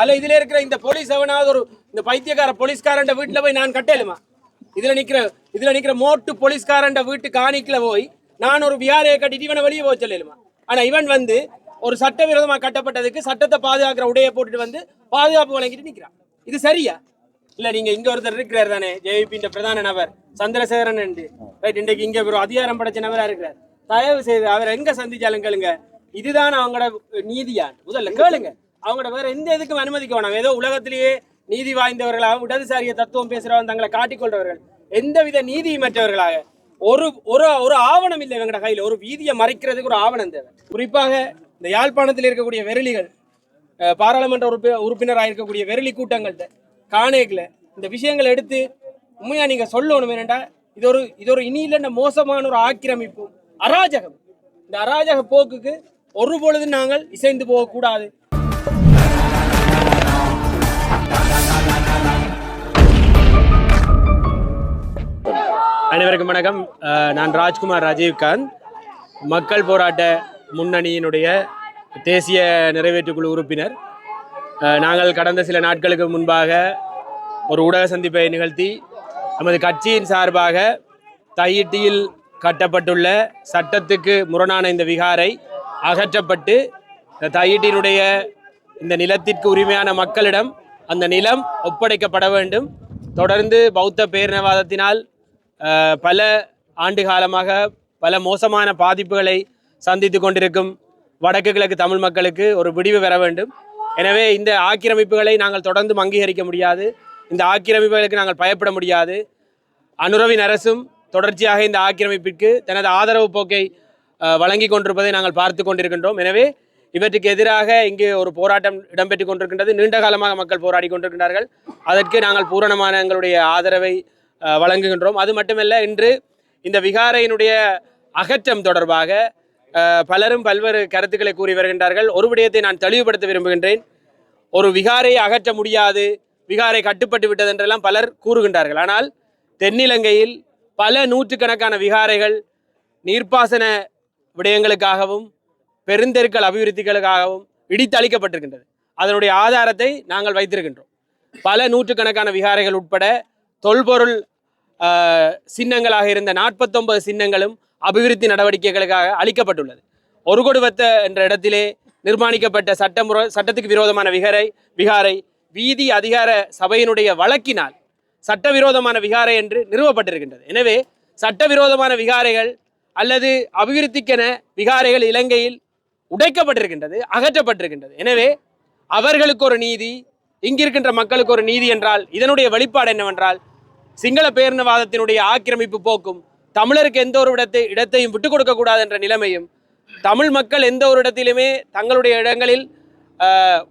அல்ல இதுல இருக்கிற இந்த போலீஸ் அவனாவது ஒரு இந்த பைத்தியக்கார போலீஸ்காரன் வீட்டுல போய் நான் கட்டலுமா? இதுல நிக்கிற இதுல நிக்கிற மோட்டு போலீஸ்காரன் வீட்டு காணிக்கல போய் நான் ஒரு வியாரையை கட்டிட்டு இவனை வெளியே போக சொல்லலுமா? ஆனா இவன் வந்து ஒரு சட்டவிரோதமா கட்டப்பட்டதுக்கு சட்டத்தை பாதுகாக்கிற உடையை போட்டுட்டு வந்து பாதுகாப்பு வழங்கிட்டு நிக்கிறான். இது சரியா? இல்ல நீங்க இங்க ஒருத்தர் இருக்கிறார் தானே? ஜேவிபி பிரதான நபர் சந்திரசேகரன் ரைட் இன்றைக்கு இங்க ஒரு அதிகாரம் படைச்ச நபரா இருக்கிறார். தயவு செய்து அவர் எங்க சந்திச்சாலும் கேளுங்க. இதுதான் அவங்களோட நீதியா முதல்ல கேளுங்க. அவங்களோட வேற எந்த இதுக்கும் அனுமதிக்க வேணாம். ஏதோ உலகத்திலேயே நீதி வாய்ந்தவர்களாக இடதுசாரிய தத்துவம் பேசுறவங்க தங்களை காட்டிக்கொள்றவர்கள் எந்தவித நீதியமற்றவர்களாக ஒரு ஒரு ஒரு ஆவணம் இல்லை இவங்கட கையில். ஒரு வீதியை மறைக்கிறதுக்கு ஒரு ஆவணம் தேவை. குறிப்பாக இந்த யாழ்ப்பாணத்தில் இருக்கக்கூடிய வெரளிகள் பாராளுமன்ற உறுப்பி உறுப்பினராக இருக்கக்கூடிய வெரளி கூட்டங்கள்கிட்ட காணேக்கில் இந்த விஷயங்களை எடுத்து உண்மையா நீங்க சொல்லணும். என்னடா இது ஒரு இது ஒரு இனி இல்லைன்னா மோசமான ஒரு ஆக்கிரமிப்பு அராஜகம். இந்த அராஜக போக்குக்கு ஒரு பொழுது நாங்கள் இசைந்து போகக்கூடாது. அனைவருக்கும் வணக்கம். நான் ராஜ்குமார் ராஜீவ்காந்த். மக்கள் போராட்ட முன்னணியினுடைய தேசிய நிறைவேற்றுக்குழு உறுப்பினர். நாங்கள் கடந்த சில நாட்களுக்கு முன்பாக ஒரு ஊடக சந்திப்பை நிகழ்த்தி நமது கட்சியின் சார்பாக தையிட்டியில் கட்டப்பட்டுள்ள சட்டத்துக்கு முரணான இந்த விகாரை அகற்றப்பட்டு இந்த தையிட்டியினுடைய இந்த நிலத்திற்கு உரிமையான மக்களிடம் அந்த நிலம் ஒப்படைக்கப்பட வேண்டும். தொடர்ந்து பௌத்த பேரினவாதத்தினால் பல ஆண்டு காலமாக பல மோசமான பாதிப்புகளை சந்தித்து கொண்டிருக்கும் வடக்கு கிழக்கு தமிழ் மக்களுக்கு ஒரு விடிவு பெற வேண்டும். எனவே இந்த ஆக்கிரமிப்புகளை நாங்கள் தொடர்ந்து அங்கீகரிக்க முடியாது. இந்த ஆக்கிரமிப்புகளுக்கு நாங்கள் பயப்பட முடியாது. அனுரவின் அரசும் தொடர்ச்சியாக இந்த ஆக்கிரமிப்பிற்கு தனது ஆதரவு போக்கை வழங்கி கொண்டிருப்பதை நாங்கள் பார்த்து கொண்டிருக்கின்றோம். எனவே இவற்றுக்கு எதிராக இங்கு ஒரு போராட்டம் இடம்பெற்றுக் கொண்டிருக்கின்றது. நீண்ட காலமாக மக்கள் போராடி கொண்டிருக்கின்றார்கள். அதற்கு நாங்கள் பூரணமான எங்களுடைய ஆதரவை வழங்குகின்றோம். அது மட்டுமல்ல இன்று இந்த விகாரையினுடைய அகற்றம் தொடர்பாக பலரும் பல்வேறு கருத்துக்களை கூறி வருகின்றார்கள். ஒரு விடயத்தை நான் தெளிவுபடுத்த விரும்புகின்றேன். ஒரு விகாரை அகற்ற முடியாது விகாரை கட்டுப்பட்டு விட்டது என்றெல்லாம் பலர் கூறுகின்றார்கள். ஆனால் தென்னிலங்கையில் பல நூற்றுக்கணக்கான விகாரைகள் நீர்ப்பாசன விடயங்களுக்காகவும் பெருந்தெருக்கள் அபிவிருத்திகளுக்காகவும் இடித்தளிக்கப்பட்டிருக்கின்றது. அதனுடைய ஆதாரத்தை நாங்கள் வைத்திருக்கின்றோம். பல நூற்றுக்கணக்கான விகாரைகள் உட்பட தொல்பொருள் சின்னங்களாக இருந்த நாற்பத்தொன்பது சின்னங்களும் அபிவிருத்தி நடவடிக்கைகளுக்காக அளிக்கப்பட்டுள்ளது. ஒரு கொடுவத்த என்ற இடத்திலே நிர்மாணிக்கப்பட்ட சட்டமுறை சட்டத்துக்கு விரோதமான விகாரை விகாரை வீதி அதிகார சபையினுடைய வழக்கினால் சட்டவிரோதமான விகாரை என்று நிறுவப்பட்டிருக்கின்றது. எனவே சட்டவிரோதமான விகாரைகள் அல்லது அபிவிருத்திக்கென விகாரைகள் இலங்கையில் உடைக்கப்பட்டிருக்கின்றது அகற்றப்பட்டிருக்கின்றது. எனவே அவர்களுக்கு ஒரு நீதி இங்கிருக்கின்ற மக்களுக்கு ஒரு நீதி என்றால் இதனுடைய வெளிப்பாடு என்னவென்றால் சிங்கள பேரினவாதத்தினுடைய ஆக்கிரமிப்பு போக்கும் தமிழருக்கு எந்த ஒரு இடத்தை இடத்தையும் விட்டுக் கொடுக்க கூடாது என்ற நிலைமையும் தமிழ் மக்கள் எந்த ஒரு இடத்திலுமே தங்களுடைய இடங்களில்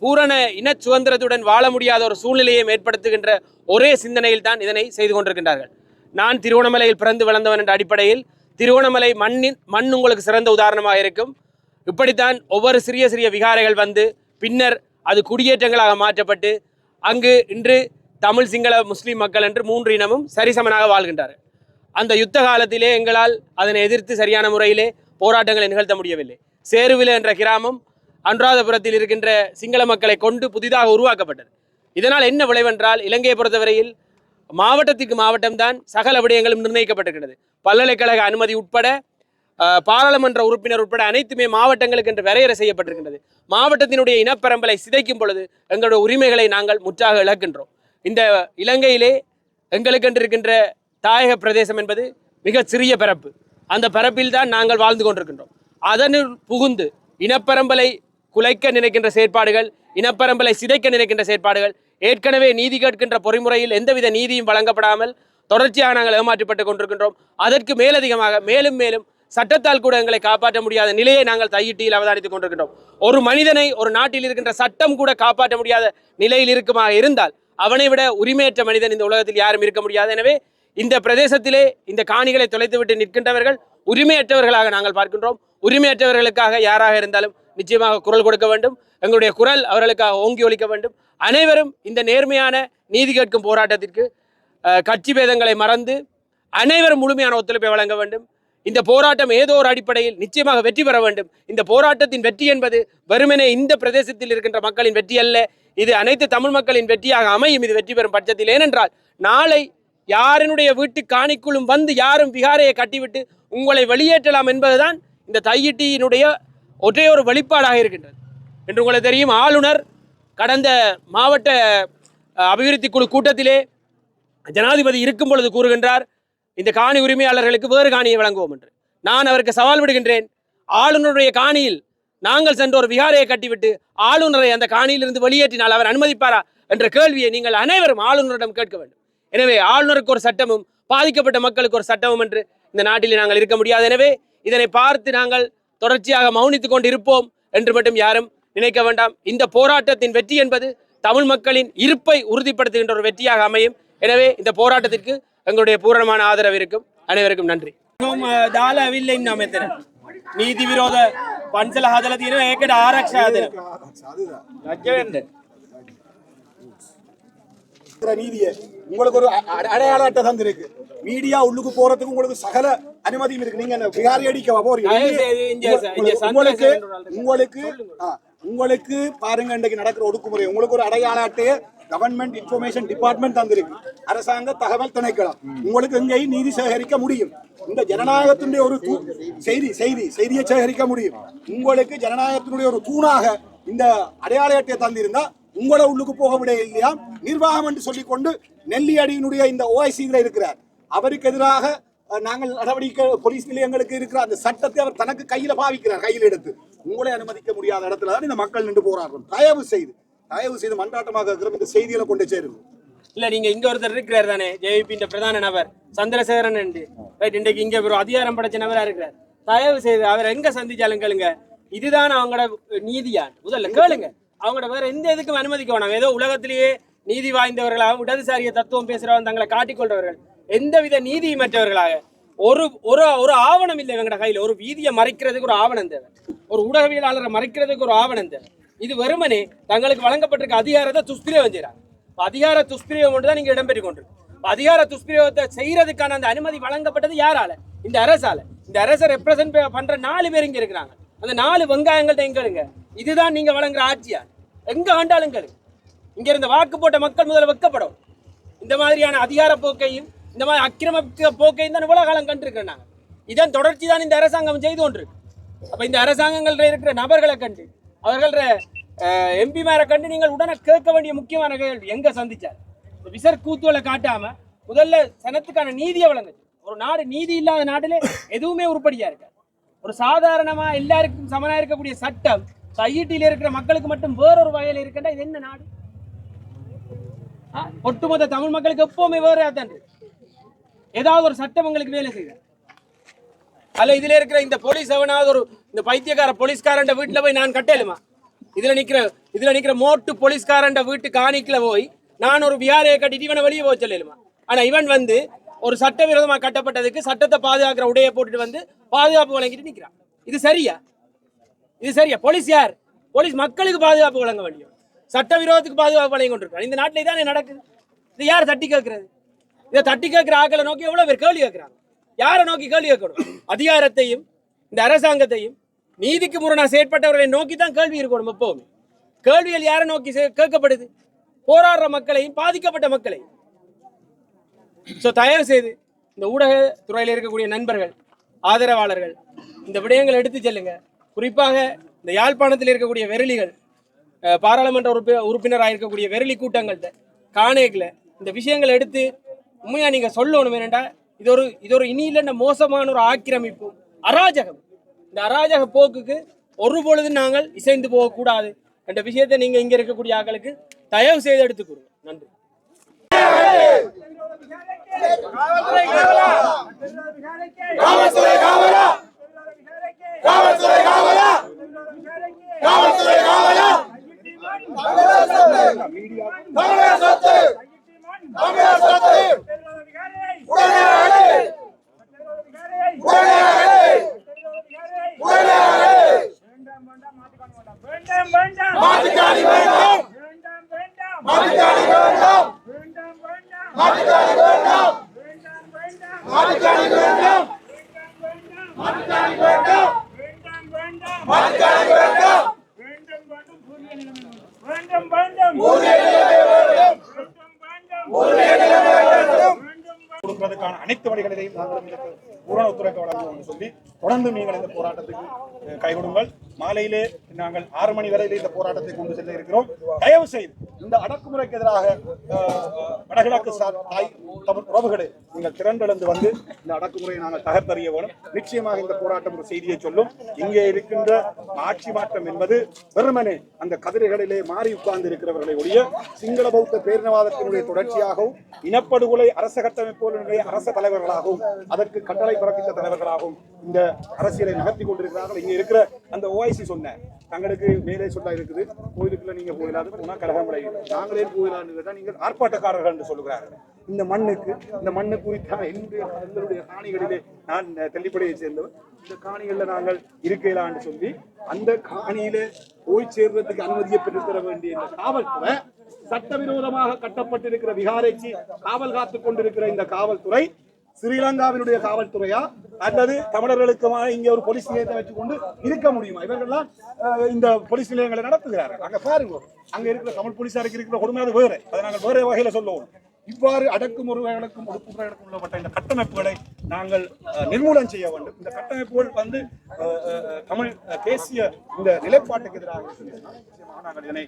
பூரண இன சுதந்திரத்துடன் வாழ முடியாத ஒரு சூழ்நிலையை ஏற்படுத்துகின்ற ஒரே சிந்தனையில் தான் இதனை செய்து கொண்டிருக்கின்றார்கள். நான் திருவோணமலையில் பிறந்து வளர்ந்தவன் என்ற அடிப்படையில் திருவோணமலை மண்ணின் மண் உங்களுக்கு சிறந்த உதாரணமாக இருக்கும். இப்படித்தான் ஒவ்வொரு சிறிய சிறிய விகாரைகள் வந்து பின்னர் அது குடியேற்றங்களாக மாற்றப்பட்டு அங்கு இன்று தமிழ் சிங்கள முஸ்லீம் மக்கள் என்று மூன்று இனமும் சரிசமனாக வாழ்கின்றார் அந்த யுத்த காலத்திலே எங்களால் அதனை எதிர்த்து சரியான முறையிலே போராட்டங்களை நிகழ்த்த முடியவில்லை. சேருவில என்ற கிராமம் அனுராதபுரத்தில் இருக்கின்ற சிங்கள மக்களை கொண்டு புதிதாக உருவாக்கப்பட்டது. இதனால் என்ன விளைவென்றால் இலங்கையை பொறுத்தவரையில் மாவட்டத்திற்கு மாவட்டம்தான் சகல விடயங்களும் நிர்ணயிக்கப்பட்டிருக்கிறது பல்கலைக்கழக அனுமதி உட்பட பாராளுமன்ற உறுப்பினர் உட்பட அனைத்துமே மாவட்டங்களுக்கு என்று வரையறை செய்யப்பட்டிருக்கின்றது. மாவட்டத்தினுடைய இனப்பரம்பலை சிதைக்கும் பொழுது எங்களுடைய உரிமைகளை நாங்கள் முற்றாக இழக்கின்றோம். இந்த இலங்கையிலே எங்களுக்கென்று இருக்கின்ற தாயக பிரதேசம் என்பது மிக சிறிய பரப்பு. அந்த பரப்பில் தான் நாங்கள் வாழ்ந்து கொண்டிருக்கின்றோம். அதனுள் புகுந்து இனப்பரம்பலை குலைக்க நினைக்கின்ற செயற்பாடுகள் இனப்பரம்பலை சிதைக்க நினைக்கின்ற செயற்பாடுகள் ஏற்கனவே நீதி கேட்கின்ற பொறிமுறையில் எந்தவித நீதியும் வழங்கப்படாமல் தொடர்ச்சியாக நாங்கள் ஏமாற்றப்பட்டு கொண்டிருக்கின்றோம். அதற்கு மேலதிகமாக மேலும் மேலும் சட்டத்தால் கூட எங்களை காப்பாற்ற முடியாத நிலையை நாங்கள் தையிட்டியில் அவதானித்துக் கொண்டிருக்கின்றோம். ஒரு மனிதனை ஒரு நாட்டில் இருக்கின்ற சட்டம் கூட காப்பாற்ற முடியாத நிலையில் இருக்குமாக இருந்தால் அவனை விட உரிமையற்ற மனிதன் இந்த உலகத்தில் யாரும் இருக்க முடியாது. எனவே இந்த பிரதேசத்திலே இந்த காணிகளை தொலைத்துவிட்டு நிற்கின்றவர்கள் உரிமையற்றவர்களாக நாங்கள் பார்க்கின்றோம். உரிமையற்றவர்களுக்காக யாராக இருந்தாலும் நிச்சயமாக குரல் கொடுக்க வேண்டும். எங்களுடைய குரல் அவர்களுக்காக ஓங்கி ஒழிக்க வேண்டும். அனைவரும் இந்த நேர்மையான நீதி கேட்கும் போராட்டத்திற்கு கட்சி பேதங்களை மறந்து அனைவரும் முழுமையான ஒத்துழைப்பை வழங்க வேண்டும். இந்த போராட்டம் ஏதோ ஒரு அடிப்படையில் நிச்சயமாக வெற்றி பெற வேண்டும். இந்த போராட்டத்தின் வெற்றி என்பது வெறுமனே இந்த பிரதேசத்தில் இருக்கின்ற மக்களின் வெற்றி அல்ல. இது அனைத்து தமிழ் மக்களின் வெற்றியாக அமையும். இது வெற்றி பெறும் பட்சத்தில். ஏனென்றால் நாளை யாரினுடைய வீட்டு காணிக்குள்ளும் வந்து யாரும் விகாரையை கட்டிவிட்டு உங்களை வெளியேற்றலாம் என்பதுதான் இந்த தையிட்டியினுடைய ஒரே ஒரு வெளிப்பாடாக இருக்கின்றது. என்று உங்களுக்கு தெரியும் ஆளுநர் கடந்த மாவட்ட அபிவிருத்தி குழு கூட்டத்திலே ஜனாதிபதி இருக்கும் பொழுது கூறுகின்றார் இந்த காணி உரிமையாளர்களுக்கு வேறு காணியை வழங்குவோம் என்று. நான் அவருக்கு சவால் விடுகின்றேன். ஆளுநருடைய காணியில் நாங்கள் சென்ற ஒரு விகாரையை கட்டிவிட்டு ஆளுநரை அந்த காணியிலிருந்து வெளியேற்றினால் அவர் அனுமதிப்பாரா என்ற கேள்வியை நீங்கள் அனைவரும் ஆளுநரிடம் கேட்க வேண்டும். எனவே ஆளுநருக்கு ஒரு சட்டமும் பாதிக்கப்பட்ட மக்களுக்கு ஒரு சட்டமும் என்று இந்த நாட்டில் நாங்கள் இருக்க முடியாது. எனவே இதனை பார்த்து நாங்கள் தொடர்ச்சியாக மௌனித்துக் கொண்டு இருப்போம் என்று மட்டும் யாரும் நினைக்க வேண்டாம். இந்த போராட்டத்தின் வெற்றி என்பது தமிழ் மக்களின் இருப்பை உறுதிப்படுத்துகின்ற ஒரு வெற்றியாக அமையும். எனவே இந்த போராட்டத்திற்கு எங்களுடைய பூரணமான ஆதரவு இருக்கும் அனைவருக்கும் நன்றி දාලා ඇවිල්ල ඉන්න මෙතන නීති විරෝධ පන්සල හදල තියෙන ඒකට ආරක්ෂා දෙන ලජ්ජවෙන්ඩ இருக்கிற நீதியை உங்களுக்கு ஒரு அ- அ- அடையாள அட்டை தந்திருக்கு மீடியா உள்ளுக்கு போறதுக்கு உங்களுக்கு சகல அனுமதியும் இருக்கு நீங்க என்ன விகாரி அடிக்க போறீங்க தயவு செய்து இங்க ச- இங்க உங்களுக்கு- உங்களுக்கு சந்திரசேகரன் உங்களுக்கு ஆ, உங்களுக்கு பாருங்க இன்றைக்கு நடக்கிற ஒடுக்குமுறை. உங்களுக்கு ஒரு அடையாள அட்டையை கவர்மெண்ட் இன்ஃபர்மேஷன் டிபார்ட்மெண்ட் தந்திருக்கு. அரசாங்க தகவல் திணைக்களம். உங்களுக்கு எங்கேயும் நீதி சேகரிக்க முடியும். இந்த ஜனநாயகத்தினுடைய ஒரு தூ- செய்தி செய்தி செய்தியை சேகரிக்க முடியும். உங்களுக்கு ஜனநாயகத்தினுடைய ஒரு தூணாக இந்த அடையாள அட்டையை தந்திருந்தா உங்களை உள்ளுக்கு போக விட இல்லையா? நிர்வாகம் என்று சொல்லிக்கொண்டு நெல்லியடியினுடைய இந்த ஓஐசியில் இருக்கிறார். அவருக்கு எதிராக நாங்கள் நடவடிக்கை போலீஸ் நிலையங்களுக்கு இருக்கிற அந்த சட்டத்தை அவர் தனக்கு கையில் பாவிக்கிறார் கையில் எடுத்து. உங்களை அனுமதிக்க முடியாத இடத்துல தான் இந்த மக்கள் நின்று போராடுறோம். தயவு செய்து தயவு செய்து மன்றாட்டமாக இருக்கிற இந்த செய்திகளை கொண்டு சேருங்க இல்ல நீங்க இங்க ஒருத்தர் இருக்கிறார் தானே? ஜேவிபி பிரதான நபர் சந்திரசேகரன் என்று. ரைட் இன்றைக்கு இங்க ஒரு அதிகாரம் படைச்ச நபரா இருக்கிறார். தயவு செய்து அவர் எங்க சந்திச்சாலும் கேளுங்க. இதுதான் அவங்களோட நீதியா முதல்ல கேளுங்க. அவங்களோட வேற எந்த இதுக்கும் அனுமதிக்க வேணாம். ஏதோ உலகத்திலேயே நீதி வாய்ந்தவர்களாக இடதுசாரிய தத்துவம் பேசுறவங்க தங்களை காட்டிக்கொள்றவர்கள் எந்தவித நீதியமற்றவர்களாக ஒரு ஒரு ஒரு ஆவணம் இல்லை எங்கட கையில். ஒரு வீதியை மறைக்கிறதுக்கு ஒரு ஆவணம் தேவை ஒரு ஊடகவியலாளரை மறைக்கிறதுக்கு ஒரு ஆவணம் தேவை இது வெறுமனே தங்களுக்கு வழங்கப்பட்டிருக்க அதிகாரத்தை துஷ்பிரயோகம் செய்கிறாங்க அதிகார துஷ்பிரயோகம் ஒன்று தான் நீங்கள் இடம்பெறி கொண்டிருக்கு அதிகார துஷ்பிரயோகத்தை செய்யறதுக்கான அந்த அனுமதி வழங்கப்பட்டது யாரால? இந்த அரசால. இந்த அரசை ரெப்ரசென்ட் பண்ற நாலு பேர் இங்க இருக்கிறாங்க. அந்த நாலு வெங்காயங்கள்ட்ட எங்க இருங்க இதுதான் நீங்க வழங்குற ஆட்சியா? எங்க ஆண்டாலும் கேளுங்க இங்க இருந்த வாக்கு போட்ட மக்கள் முதல்ல வெக்கப்படும். இந்த மாதிரியான அதிகார போக்கையும் இந்த மாதிரி அக்கிரம போக்கை தான் இவ்வளோ காலம் கண்டிருக்கிறோம் நாங்கள் இதன் தொடர்ச்சி தான் இந்த அரசாங்கம் செய்து கொண்டிருக்கு. அப்ப இந்த அரசாங்கங்கள் இருக்கிற நபர்களை கண்டு அவர்கள எம்பிமாரை கண்டு நீங்கள் உடனே கேட்க வேண்டிய முக்கியமான கேள்வி எங்க சந்திச்சார்? விசர் கூத்துவலை காட்டாம முதல்ல சனத்துக்கான நீதியை வழங்குச்சு ஒரு நாடு நீதி இல்லாத நாட்டிலே எதுவுமே உருப்படியா இருக்காது. ஒரு சாதாரணமா எல்லாருக்கும் சமனா இருக்கக்கூடிய சட்டம் கையீட்டில இருக்கிற மக்களுக்கு மட்டும் வேறொரு வகையில் இருக்கின்ற இது என்ன நாடு? ஒட்டுமொத்த தமிழ் மக்களுக்கு எப்பவுமே வேறு தான் ஏதாவது ஒரு சட்டம் உங்களுக்கு வேலை செய்யுது? அல்ல இதுல இருக்கிற இந்த போலீஸ் எவனாவது ஒரு இந்த பைத்தியக்கார போலீஸ்காரன் வீட்டுல போய் நான் கட்டலுமா? இதுல நிக்கிற இதுல நிக்கிற மோட்டு போலீஸ்காரன் வீட்டு காணிக்கல போய் நான் ஒரு வியாரையை கட்டிட்டு இவனை வெளியே போக சொல்லலுமா? ஆனா இவன் வந்து ஒரு சட்டவிரோதமா கட்டப்பட்டதுக்கு சட்டத்தை பாதுகாக்கிற உடையை போட்டுட்டு வந்து பாதுகாப்பு வழங்கிட்டு நிக்கிறான். இது சரியா? இது சரியா? போலீஸ் யார்? போலீஸ் மக்களுக்கு பாதுகாப்பு வழங்க வேண்டிய சட்டவிரோதத்துக்கு பாதுகாப்பு வழங்கி கொண்டிருக்காங்க இந்த நாட்டிலே தான் நடக்குது? இது யார் தட்டி கேட்கறது? இதை தட்டி கேட்கிற ஆக்களை நோக்கி எவ்வளவு பேர் கேள்வி கேட்கிறாங்க? யாரை நோக்கி கேள்வி கேட்கணும்? அதிகாரத்தையும் இந்த அரசாங்கத்தையும் நீதிக்கு முரணா செயற்பட்டவர்களை நோக்கி தான் கேள்வி இருக்கணும் எப்பவுமே. கேள்விகள் யாரை நோக்கி கேட்கப்படுது? போராடுற மக்களையும் பாதிக்கப்பட்ட மக்களையும். ஸோ தயவு செய்து இந்த ஊடக துறையில் இருக்கக்கூடிய நண்பர்கள் ஆதரவாளர்கள் இந்த விடயங்களை எடுத்து செல்லுங்க. குறிப்பாக இந்த யாழ்ப்பாணத்தில் இருக்கக்கூடிய வெரளிகள் பாராளுமன்ற உறுப்பி உறுப்பினராக இருக்கக்கூடிய வெரளி கூட்டங்கள்கிட்ட காணேக்கில் இந்த விஷயங்களை எடுத்து உண்மையா நீங்க சொல்லணும் என்னண்டா? இது ஒரு இது ஒரு இனி மோசமான ஒரு ஆக்கிரமிப்பு. அராஜகம். இந்த அராஜக போக்குக்கு ஒரு பொழுது நாங்கள் இசைந்து போகக்கூடாது என்ற விஷயத்தை நீங்க இங்க இருக்கக்கூடிய ஆக்களுக்கு தயவு செய்து எடுத்து கொடுங்க நன்றி. காவல்துறை காவலா! காவல்துறை மாட்டுச்சாணி அனைத்து வழிகளிலையும் நாங்களும் பூரண வழங்குவோம் சொல்லி தொடர்ந்து நீங்கள் இந்த போராட்டத்துக்கு கைகொடுங்கள். மாலையிலே நாங்கள் ஆறு மணி வரையிலே இந்த போராட்டத்தை கொண்டு செல்ல இருக்கிறோம் தயவு செய்து இந்த அடக்குமுறைக்கு எதிராக வடகிழக்கு தாய் தமிழ் உறவுகளே நீங்கள் திரண்டெழுந்து வந்து இந்த அடக்குமுறையை நாங்கள் தகர்த்தறிய வேணும் நிச்சயமாக இந்த போராட்டம் ஒரு செய்தியை சொல்லும். இங்கே இருக்கின்ற ஆட்சி மாற்றம் என்பது வெறுமனே அந்த கதிரைகளிலே மாறி உட்கார்ந்து இருக்கிறவர்களை ஒழிய சிங்கள பௌத்த பேரினவாதத்தினுடைய தொடர்ச்சியாகவும் இனப்படுகொலை அரச கட்டமைப்புகளுடைய அரச தலைவர்களாகவும் அதற்கு கட்டளை பிறப்பித்த தலைவர்களாகவும் இந்த அரசியலை நகர்த்தி கொண்டிருக்கிறார்கள். இங்கே இருக்கிற அந்த பேசி சொன்னேன். தங்களுக்கு மேலே சொல்ல இருக்குது. கோயிலுக்குள்ள நீங்க போயிடாது போனா கழகம் விளையும் நாங்களே போயிடான்னு கேட்டா நீங்கள் ஆர்ப்பாட்டக்காரர்கள் என்று சொல்லுகிறார்கள் இந்த மண்ணுக்கு இந்த மண்ணு குறித்தான என்னுடைய எங்களுடைய காணிகளிலே நான் தெல்லிப்படையை சேர்ந்தவர். இந்த காணிகள்ல நாங்கள் இருக்கலான்னு சொல்லி அந்த காணியில போய் சேர்றதுக்கு அனுமதியை பெற்றுத்தர வேண்டிய இந்த காவல்துறை சட்டவிரோதமாக கட்டப்பட்டிருக்கிற விகாரைச்சி காவல் காத்துக் கொண்டிருக்கிற இந்த காவல்துறை ஸ்ரீலங்காவினுடைய காவல்துறையா? அல்லது தமிழர்களுக்கு இங்க ஒரு போலீஸ் நிலையத்தை வச்சுக்கொண்டு இருக்க முடியுமா? இவர்கள்லாம் இந்த போலீஸ் நிலையங்களை நடத்துகிறார்கள். அங்க பாருங்க. அங்க இருக்கிற தமிழ் போலீஸாருக்கு இருக்கிற கொடுமையாவது வேற வேறு. அதை நாங்கள் வேறு வகையில சொல்லுவோம். இவ்வாறு அடக்குமுறைகளுக்கும் ஒடுக்குமுறைகளுக்கும் உள்ளப்பட்ட இந்த கட்டமைப்புகளை நாங்கள் நிர்மூலம் செய்ய வேண்டும். இந்த கட்டமைப்புகள் வந்து தமிழ் தேசிய இந்த நிலைப்பாட்டுக்கு எதிராக நாங்கள் இதனை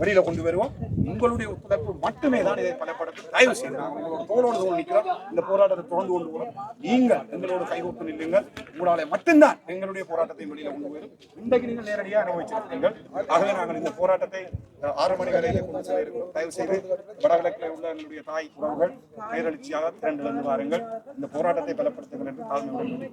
வெளியில கொண்டு வருவோம். உங்களுடைய ஒத்துழைப்பு மட்டுமே தான் இதை பலப்படுத்தும் தயவு செய்து நாங்கள் உங்களோட தோளோடு தோல் நிற்கிறோம். இந்த போராட்டத்தை தொடர்ந்து கொண்டு போகிறோம் நீங்கள் எங்களோட கைகோப்பு நில்லுங்கள். உங்களாலே மட்டும்தான் எங்களுடைய போராட்டத்தை வெளியில கொண்டு வரும். இன்றைக்கு நீங்கள் நேரடியாக அனுபவிச்சிருக்கீர்கள் ஆகவே நாங்கள் இந்த போராட்டத்தை ஆறு மணி வரையிலே கொண்டு செல்ல இருக்கிறோம். தயவு செய்து வடகிழக்கில் உள்ள எங்களுடைய நாய் உறவுகள் பேரெழுச்சியாக திரண்டிலிருந்து வாருங்கள். இந்த போராட்டத்தை பலப்படுத்துங்கள் என்று தாழ்மையுடன்